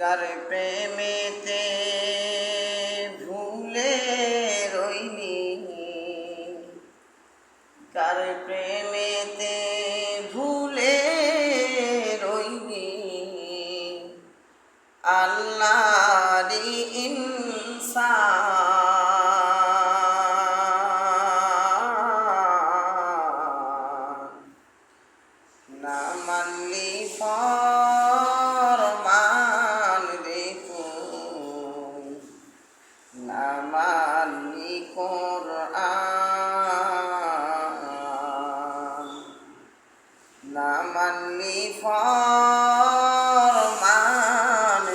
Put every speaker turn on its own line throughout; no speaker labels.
কার প্রেমেতে ভুলে রইলি কার প্রেমেতে ভুলে রইলি আল্লাহরি ইনসান। না মানলি ফরমান না মানলি ফরমান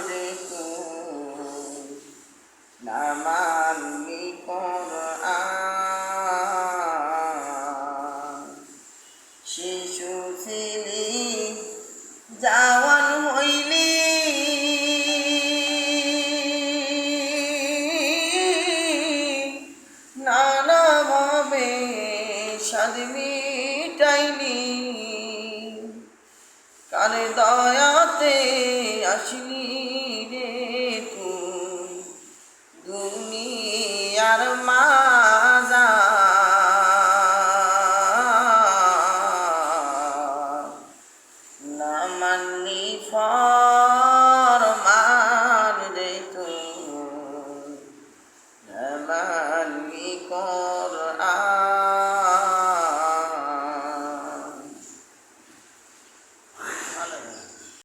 দেখুন না মানলি কোরআন। শিশু ছিলি জাওয়ান হইলি। নানাভাবে সাদ মিটাইলি। কার দয়াতে আসলি রে মাজা না মানলি